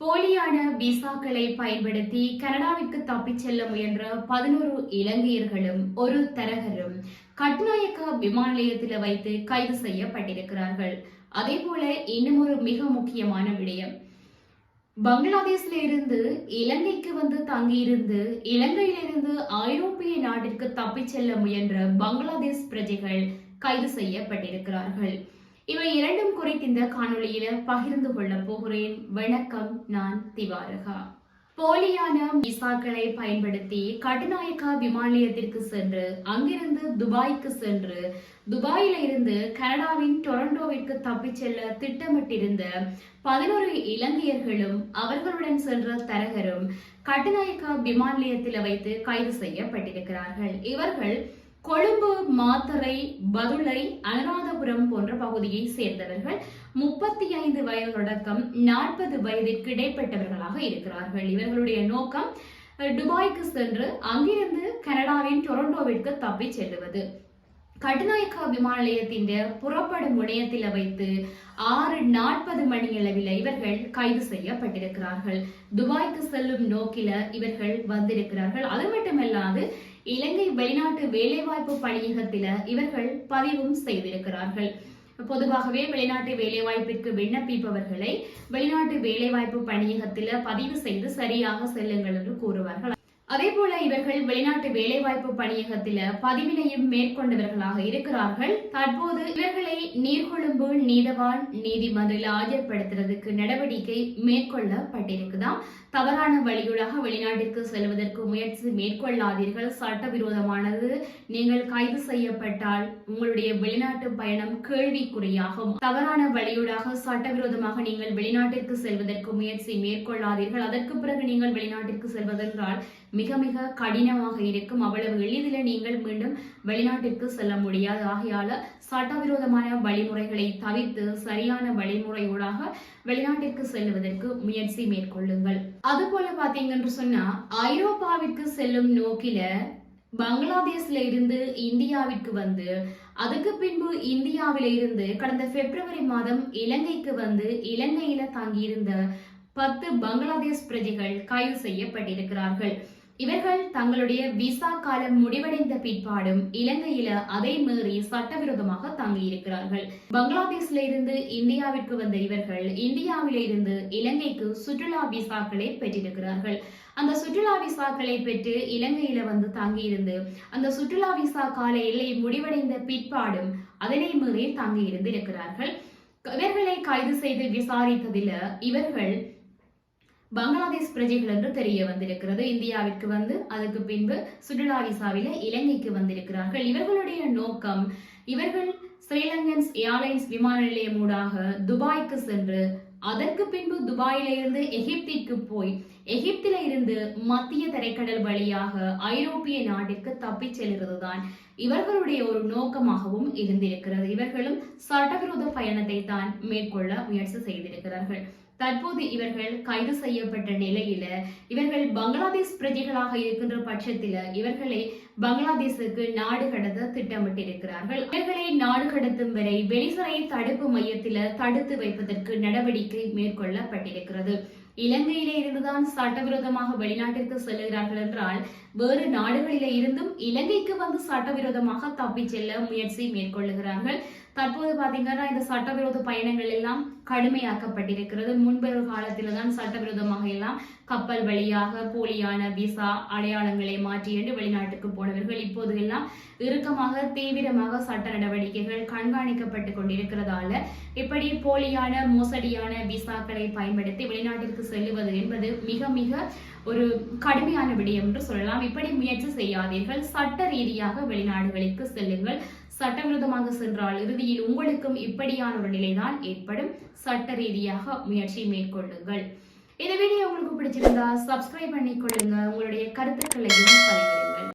போலியான விசாக்களை பயன்படுத்தி கனடாவிற்கு தப்பிச் செல்ல முயன்ற பதினோரு இலங்கையர்களும் ஒரு தரகரும் கட்நாயக்க விமான நிலையத்தில் வைத்து கைது செய்யப்பட்டிருக்கிறார்கள். அதே போல இன்னும் ஒரு மிக முக்கியமான விடயம். பங்களாதேஷ்ல இருந்து இலங்கைக்கு வந்து தங்கியிருந்து இலங்கையிலிருந்து ஐரோப்பிய நாட்டிற்கு தப்பிச் செல்ல முயன்ற பங்களாதேஷ் பிரஜைகள் கைது செய்யப்பட்டிருக்கிறார்கள். இவை இரண்டும் குறித்து இந்த காணொளியில பகிர்ந்து கொள்ள போகிறேன். வணக்கம் நான் திவாரகா. போலியான விசாக்களை பயன்படுத்தி கட்டுநாயக்கா விமான நிலையத்திற்கு சென்று அங்கிருந்து துபாய்க்கு சென்று துபாயில இருந்து கனடாவின் டொரண்டோவிற்கு தப்பிச் செல்ல திட்டமிட்டிருந்த பதினோரு இலங்கையர்களும் அவர்களுடன் சென்ற தரகரும் கட்டுநாயக்கா விமான நிலையத்தில் வைத்து கைது செய்யப்பட்டிருக்கிறார்கள். இவர்கள் கொழும்பு மாத்தறை பதுளை அனுராதபுரம் போன்ற பகுதியை சேர்ந்தவர்கள் முப்பத்தி ஐந்து வயது தொடக்கம் நாற்பது வயதிற்கு இடைப்பட்டவர்களாக இருக்கிறார்கள். இவர்களுடைய நோக்கம் துபாய்க்கு சென்று அங்கிருந்து கனடாவின் டொரண்டோவிற்கு தப்பி செல்லுவது. கடுநாயக்கா விமான நிலையத்தின் புறப்படும் முனையத்தில் வைத்து ஆறு நாற்பது மணி அளவில் இவர்கள் கைது செய்யப்பட்டிருக்கிறார்கள். துபாய்க்கு செல்லும் நோக்கில இவர்கள் வந்திருக்கிறார்கள். அது மட்டுமல்லாது இலங்கை வெளிநாட்டு வேலைவாய்ப்பு பணியகத்தில இவர்கள் பதிவும் செய்திருக்கிறார்கள். பொதுவாகவே வெளிநாட்டு வேலைவாய்ப்பிற்கு விண்ணப்பிப்பவர்களை வெளிநாட்டு வேலைவாய்ப்பு பணியகத்தில பதிவு செய்து சரியாக செல்லுங்கள் என்று கூறுவார்கள். அதே போல இவர்கள் வெளிநாட்டு வேலைவாய்ப்பு பணியகத்தில பதிவினையும் மேற்கொண்டவர்களாக இருக்கிறார்கள். தற்போது இவர்களை நீர்கொழும்பு நீதவான் நீதிமன்றில் ஆஜர்படுத்துறதுக்கு நடவடிக்கை மேற்கொள்ளப்பட்டிருக்குதாம். தவறான வழியூடாக வெளிநாட்டிற்கு செல்வதற்கு முயற்சி மேற்கொள்ளாதீர்கள். சட்டவிரோதமானது. நீங்கள் கைது செய்யப்பட்டால் உங்களுடைய வெளிநாட்டு பயணம் கேள்விக்குறியாகும். தவறான வழியூடாக சட்டவிரோதமாக நீங்கள் வெளிநாட்டிற்கு செல்வதற்கு முயற்சி மேற்கொள்ளாதீர்கள். அதற்கு பிறகு நீங்கள் வெளிநாட்டிற்கு செல்வதென்றால் மிக மிக கடினமாக இருக்கும். அவ்வளவு எளிதில் நீங்கள் மீண்டும் வெளிநாட்டிற்கு செல்ல முடியாது. ஆகையால சட்டவிரோதமான வழிமுறைகளை தவிர்த்து சரியான வழிமுறையூடாக வெளிநாட்டிற்கு செல்வதற்கு முயற்சி மேற்கொள்ளுங்கள். அதுபோல பாத்தீங்கன்னு சொன்னா ஐரோப்பாவிற்கு செல்லும் நோக்கில பங்களாதேஷ்ல இருந்து இந்தியாவிற்கு வந்து அதுக்கு பின்பு இந்தியாவில இருந்து கடந்த பிப்ரவரி மாதம் இலங்கைக்கு வந்து இலங்கையில தங்கியிருந்த பத்து பங்களாதேஷ் பிரஜைகள் கைது செய்யப்பட்டிருக்கிறார்கள். இவர்கள் தங்களுடைய விசா காலம் முடிவடைந்த பிற்பாடும் இலங்கையில அதை மீறி சட்டவிரோதமாக தங்கியிருக்கிறார்கள். பங்களாதேஷ்ல இருந்து இந்தியாவிற்கு வந்த இவர்கள் இந்தியாவில இருந்து இலங்கைக்கு சுற்றுலா விசாக்களை பெற்றிருக்கிறார்கள். அந்த சுற்றுலா விசாக்களை பெற்று இலங்கையில வந்து தங்கியிருந்து அந்த சுற்றுலா விசா கால எல்லை முடிவடைந்த பிற்பாடும் அதனை மீறி தங்கியிருந்து இருக்கிறார்கள் இவர்களை கைது செய்து விசாரித்ததில இவர்கள் பங்களாதேஷ் பிரஜைகள் என்று தெரிய வந்திருக்கிறது. இந்தியாவிற்கு வந்து அதுக்கு பின்பு சுற்றுலா விசாவில இலங்கைக்கு வந்திருக்கிறார்கள். இவர்களுடைய நோக்கம் இவர்கள் ஸ்ரீலங்கன்ஸ் ஏர்லைன்ஸ் விமான நிலையம் ஊடாக துபாய்க்கு சென்று அதற்கு பின்பு துபாயில இருந்து எகிப்திற்கு போய் எகிப்தில இருந்து மத்திய தரைக்கடல் வழியாக ஐரோப்பிய நாட்டிற்கு தப்பிச் செல்கிறதுதான் இவர்களுடைய ஒரு நோக்கமாகவும் இருந்திருக்கிறது. இவர்களும் சட்டவிரோத பயணத்தை தான் மேற்கொள்ள முயற்சி செய்திருக்கிறார்கள். தற்போது இவர்கள் கைது செய்யப்பட்ட நிலையில இவர்கள் பங்களாதேஷ் பிரஜைகளாக இருக்கின்ற பட்சத்தில இவர்களை பங்களாதேஷுக்கு நாடு கடத்த திட்டமிட்டிருக்கிறார்கள். இவர்களை நாடு கடத்தும் வரை வெளிசரை தடுப்பு மையத்தில தடுத்து வைப்பதற்கு நடவடிக்கை மேற்கொள்ளப்பட்டிருக்கிறது. இலங்கையிலே இருந்துதான் சட்டவிரோதமாக வெளிநாட்டிற்கு செல்லுகிறார்கள் என்றால் வேறு நாடுகளிலே இருந்தும் இலங்கைக்கு வந்து சட்டவிரோதமாக தப்பிச் செல்ல முயற்சி மேற்கொள்ளுகிறார்கள். தற்போது பாத்தீங்கன்னா இந்த சட்டவிரோத பயணங்கள் எல்லாம் கடுமையாக்கப்பட்டிருக்கிறது. முன்பொரு காலத்தில தான் சட்டவிரோதமாக எல்லாம் கப்பல் வழியாக போலியான விசா அடையாளங்களை மாற்றி என்று வெளிநாட்டுக்கு போனவர்கள் இப்போது எல்லாம் இறுக்கமாக தீவிரமாக சட்ட நடவடிக்கைகள் கண்காணிக்கப்பட்டு கொண்டிருக்கிறதால இப்படி போலியான மோசடியான விசாக்களை பயன்படுத்தி வெளிநாட்டிற்கு செல்லுவது என்பது மிக மிக ஒரு கடுமையான விடயம் என்று சொல்லலாம். இப்படி முயற்சி செய்யாதீர்கள். சட்ட ரீதியாக வெளிநாடுகளுக்கு செல்லுங்கள். சட்டவிரோதமாக சென்றால் இறுதியில் உங்களுக்கும் இப்படியான ஒரு நிலைதான் ஏற்படும். சட்ட ரீதியாக முயற்சி மேற்கொள்ளுங்கள். இந்த வீடியோ உங்களுக்கு பிடிச்சிருந்தா சப்ஸ்கிரைப் பண்ணிக்கொள்ளுங்க. உங்களுடைய கருத்துக்களையும் பதிவிடுங்கள்